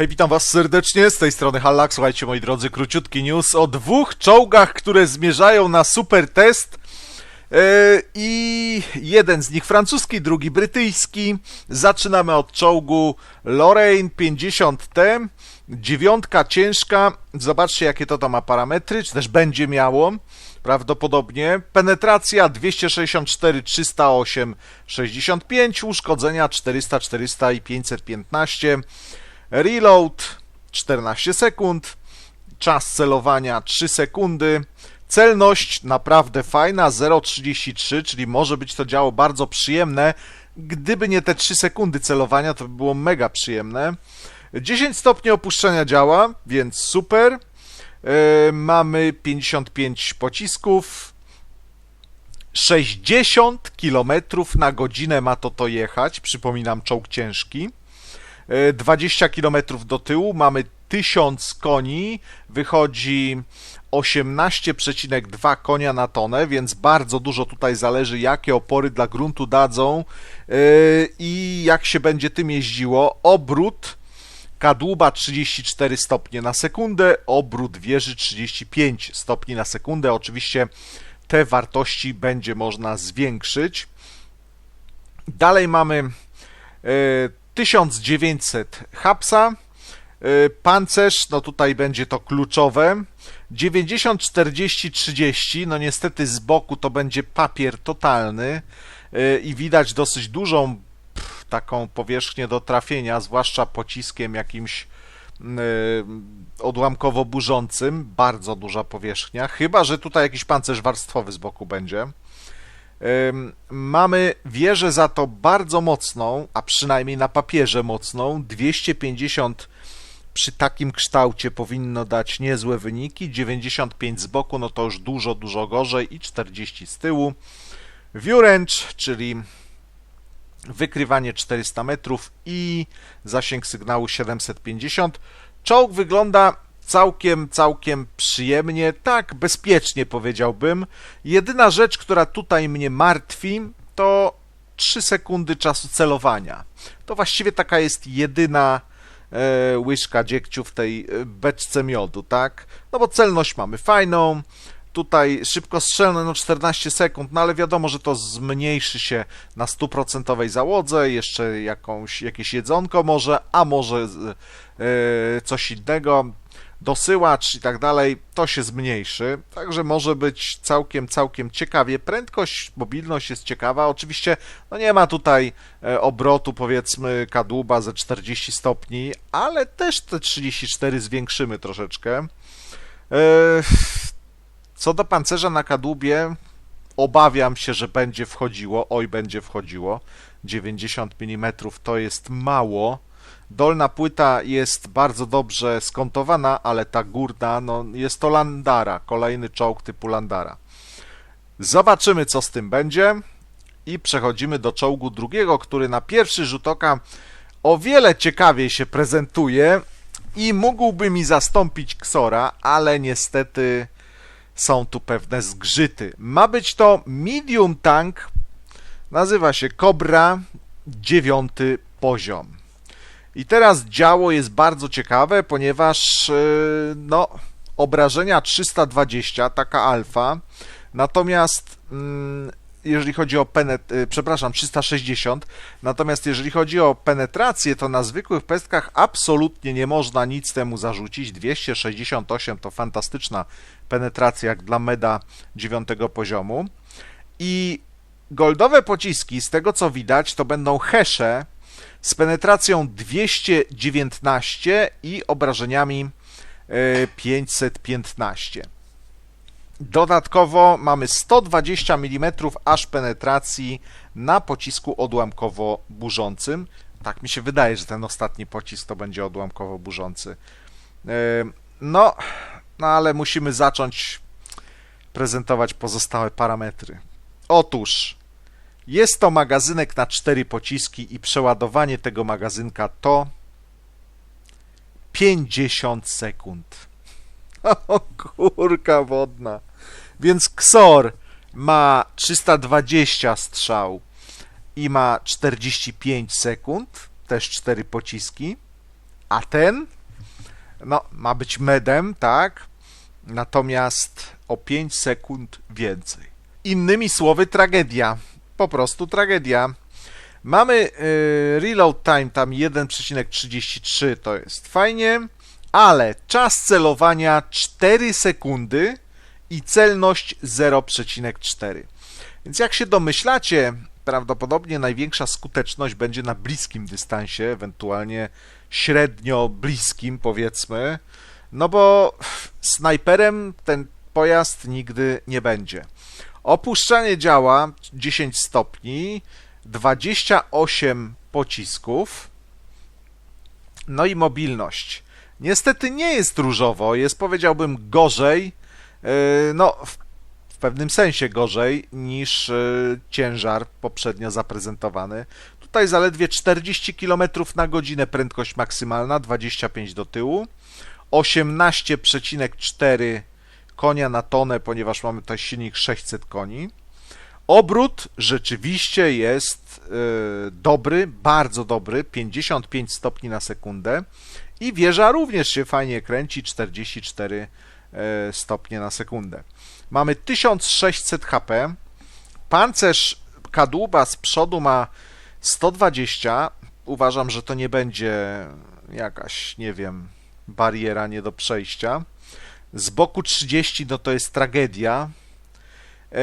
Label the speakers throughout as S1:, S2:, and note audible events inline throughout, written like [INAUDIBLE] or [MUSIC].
S1: Hej, witam was serdecznie, z tej strony Hallak. Słuchajcie, moi drodzy, króciutki news o dwóch czołgach, które zmierzają na super test. E, I jeden z nich francuski, drugi brytyjski. Zaczynamy od czołgu Lorraine 50T. Dziewiątka ciężka. Zobaczcie, jakie to tam ma parametry, czy też będzie miało. Prawdopodobnie. Penetracja 264, 308, 65. Uszkodzenia 400, 400 i 515. Reload 14 sekund. Czas celowania 3 sekundy. Celność naprawdę fajna 0,33, czyli może być to działo bardzo przyjemne. Gdyby nie te 3 sekundy celowania, to by było mega przyjemne. 10 stopni opuszczenia działa, więc super. Yy, mamy 55 pocisków. 60 km na godzinę ma to to jechać. Przypominam, czołg ciężki. Yy, 20 km do tyłu mamy 1000 koni. Wychodzi 18,2 konia na tonę, więc bardzo dużo tutaj zależy, jakie opory dla gruntu dadzą yy, i jak się będzie tym jeździło. Obrót kadłuba 34 stopnie na sekundę, obrót wieży 35 stopni na sekundę. Oczywiście te wartości będzie można zwiększyć. Dalej mamy yy, 1900 hapsa. Yy, Pancerz, no tutaj będzie to kluczowe. 90, 40, 30, no niestety z boku to będzie papier totalny yy, i widać dosyć dużą pff, taką powierzchnię do trafienia, zwłaszcza pociskiem jakimś yy, odłamkowo burzącym, bardzo duża powierzchnia, chyba że tutaj jakiś pancerz warstwowy z boku będzie. Mamy wieżę za to bardzo mocną, a przynajmniej na papierze mocną, 250 przy takim kształcie powinno dać niezłe wyniki, 95 z boku, no to już dużo, dużo gorzej i 40 z tyłu. View range, czyli wykrywanie 400 metrów i zasięg sygnału 750. Czołg wygląda całkiem, całkiem przyjemnie, tak bezpiecznie powiedziałbym. Jedyna rzecz, która tutaj mnie martwi, to 3 sekundy czasu celowania. To właściwie taka jest jedyna e, łyżka dziegciu w tej e, beczce miodu, tak? No bo celność mamy fajną, tutaj szybko strzelne, no 14 sekund, no ale wiadomo, że to zmniejszy się na stuprocentowej załodze, jeszcze jakąś, jakieś jedzonko może, a może e, coś innego, dosyłacz i tak dalej, to się zmniejszy, także może być całkiem, całkiem ciekawie. Prędkość, mobilność jest ciekawa, oczywiście no nie ma tutaj e, obrotu powiedzmy kadłuba ze 40 stopni, ale też te 34 zwiększymy troszeczkę. E, co do pancerza na kadłubie, obawiam się, że będzie wchodziło, oj będzie wchodziło, 90 mm to jest mało, Dolna płyta jest bardzo dobrze skontowana, ale ta górna, no jest to Landara, kolejny czołg typu Landara. Zobaczymy, co z tym będzie. I przechodzimy do czołgu drugiego, który na pierwszy rzut oka o wiele ciekawiej się prezentuje i mógłby mi zastąpić Ksora, ale niestety są tu pewne zgrzyty. Ma być to medium tank, nazywa się Cobra, dziewiąty poziom. I teraz działo jest bardzo ciekawe, ponieważ yy, no, obrażenia 320, taka alfa, natomiast mm, jeżeli chodzi o penet, yy, przepraszam, 360, natomiast jeżeli chodzi o penetrację, to na zwykłych pestkach absolutnie nie można nic temu zarzucić. 268 to fantastyczna penetracja jak dla meda 9 poziomu. I goldowe pociski, z tego co widać, to będą hesze, z penetracją 219 i obrażeniami 515. Dodatkowo mamy 120 mm aż penetracji na pocisku odłamkowo-burzącym. Tak mi się wydaje, że ten ostatni pocisk to będzie odłamkowo-burzący. No, no ale musimy zacząć prezentować pozostałe parametry. Otóż jest to magazynek na 4 pociski i przeładowanie tego magazynka to 50 sekund. [LAUGHS] O kurka wodna. Więc Ksor ma 320 strzał i ma 45 sekund, też 4 pociski. a ten no, ma być medem, tak? Natomiast o 5 sekund więcej. Innymi słowy, tragedia. Po prostu tragedia. Mamy y, reload time tam 1,33, to jest fajnie, ale czas celowania 4 sekundy i celność 0,4. Więc jak się domyślacie, prawdopodobnie największa skuteczność będzie na bliskim dystansie, ewentualnie średnio bliskim, powiedzmy, no bo snajperem ten pojazd nigdy nie będzie. Opuszczanie działa 10 stopni, 28 pocisków, no i mobilność. Niestety nie jest różowo, jest powiedziałbym gorzej, yy, no w pewnym sensie gorzej niż yy, ciężar poprzednio zaprezentowany. Tutaj zaledwie 40 km na godzinę prędkość maksymalna, 25 do tyłu, 18,4 konia na tonę, ponieważ mamy tutaj silnik 600 koni. Obrót rzeczywiście jest yy, dobry, bardzo dobry, 55 stopni na sekundę i wieża również się fajnie kręci, 44 yy, stopnie na sekundę. Mamy 1600 HP, pancerz kadłuba z przodu ma 120, uważam, że to nie będzie jakaś, nie wiem, bariera nie do przejścia. Z boku 30, no to jest tragedia. Yy,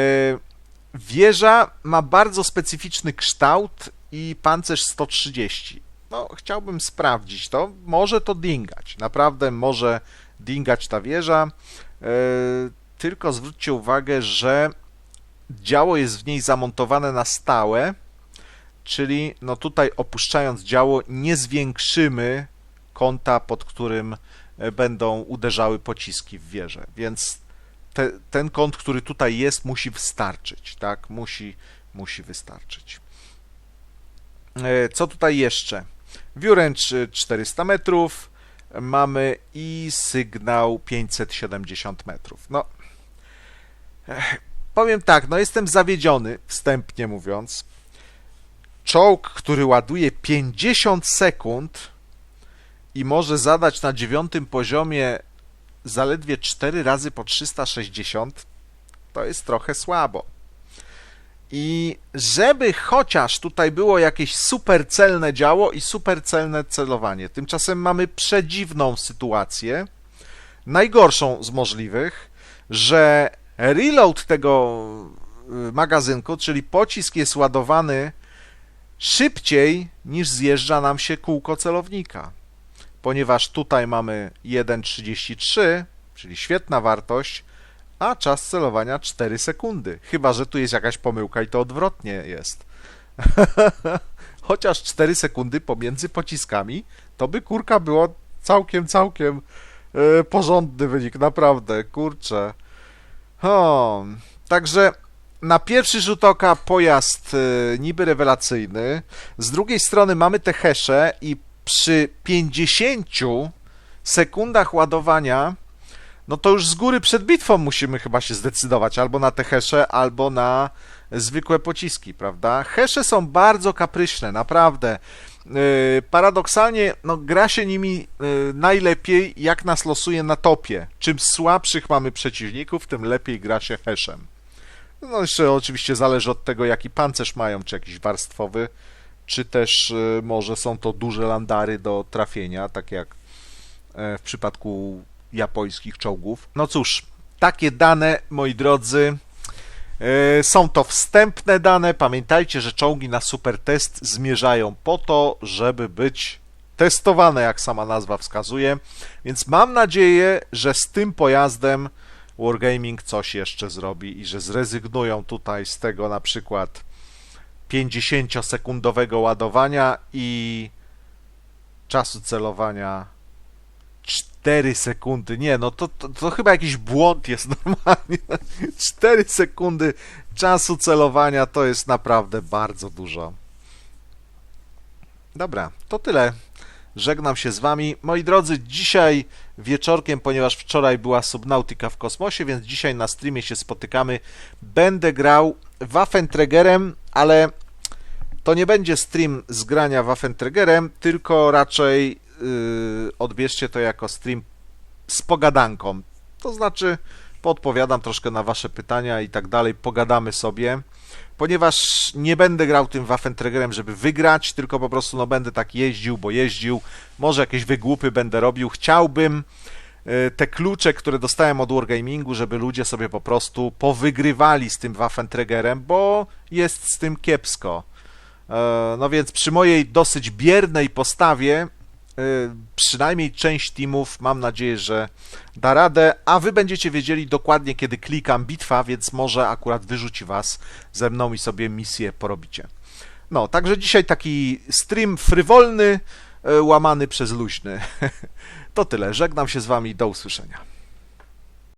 S1: Wieża ma bardzo specyficzny kształt i pancerz 130. No, chciałbym sprawdzić to. Może to dingać. Naprawdę może dingać ta wieża. Yy, tylko zwróćcie uwagę, że działo jest w niej zamontowane na stałe, czyli no tutaj opuszczając działo nie zwiększymy kąta, pod którym e, będą uderzały pociski w wieżę. Więc te, ten kąt, który tutaj jest, musi wystarczyć, tak? Musi, musi wystarczyć. E, co tutaj jeszcze? Wióręcz 400 metrów mamy i sygnał 570 metrów. No, powiem tak, no jestem zawiedziony, wstępnie mówiąc. Czołg, który ładuje 50 sekund i może zadać na dziewiątym poziomie zaledwie 4 razy po 360 to jest trochę słabo. I żeby chociaż tutaj było jakieś supercelne działo i supercelne celowanie. Tymczasem mamy przedziwną sytuację, najgorszą z możliwych, że reload tego y, magazynku, czyli pocisk jest ładowany szybciej niż zjeżdża nam się kółko celownika ponieważ tutaj mamy 1,33, czyli świetna wartość, a czas celowania 4 sekundy. Chyba, że tu jest jakaś pomyłka i to odwrotnie jest. [LAUGHS] Chociaż 4 sekundy pomiędzy pociskami, to by kurka było całkiem, całkiem yy, porządny wynik, naprawdę, kurczę. O, także na pierwszy rzut oka pojazd yy, niby rewelacyjny. Z drugiej strony mamy te hesze i przy 50 sekundach ładowania, no to już z góry przed bitwą musimy chyba się zdecydować albo na te hesze, albo na zwykłe pociski, prawda? Hesze są bardzo kapryśne, naprawdę. Yy, paradoksalnie, no, gra się nimi yy, najlepiej, jak nas losuje na topie. Czym słabszych mamy przeciwników, tym lepiej gra się heszem. No, jeszcze oczywiście zależy od tego, jaki pancerz mają, czy jakiś warstwowy, czy też e, może są to duże landary do trafienia, tak jak e, w przypadku japońskich czołgów. No cóż, takie dane, moi drodzy, e, są to wstępne dane. Pamiętajcie, że czołgi na super test zmierzają po to, żeby być testowane, jak sama nazwa wskazuje. Więc mam nadzieję, że z tym pojazdem Wargaming coś jeszcze zrobi i że zrezygnują tutaj z tego na przykład 50-sekundowego ładowania i czasu celowania 4 sekundy. Nie, no to, to, to, chyba jakiś błąd jest [LAUGHS] normalnie. 4 sekundy czasu celowania to jest naprawdę bardzo dużo. Dobra, to tyle. Żegnam się z Wami. Moi drodzy, dzisiaj wieczorkiem, ponieważ wczoraj była Subnautica w kosmosie, więc dzisiaj na streamie się spotykamy. Będę grał Waffenträgerem, ale to nie będzie stream z grania Waffenträgerem, tylko raczej yy, odbierzcie to jako stream z pogadanką. To znaczy, podpowiadam troszkę na wasze pytania i tak dalej, pogadamy sobie. Ponieważ nie będę grał tym Waffenträgerem, żeby wygrać, tylko po prostu no, będę tak jeździł, bo jeździł. Może jakieś wygłupy będę robił. Chciałbym te klucze, które dostałem od Wargamingu, żeby ludzie sobie po prostu powygrywali z tym Waffenträgerem, bo jest z tym kiepsko. E, No więc przy mojej dosyć biernej postawie, e, przynajmniej część teamów, mam nadzieję, że da radę, a wy będziecie wiedzieli dokładnie, kiedy klikam bitwa, więc może akurat wyrzuci was ze mną i sobie misję porobicie. No, także dzisiaj taki stream frywolny, e, łamany przez luźny. [LAUGHS] To tyle, żegnam się z wami, do usłyszenia.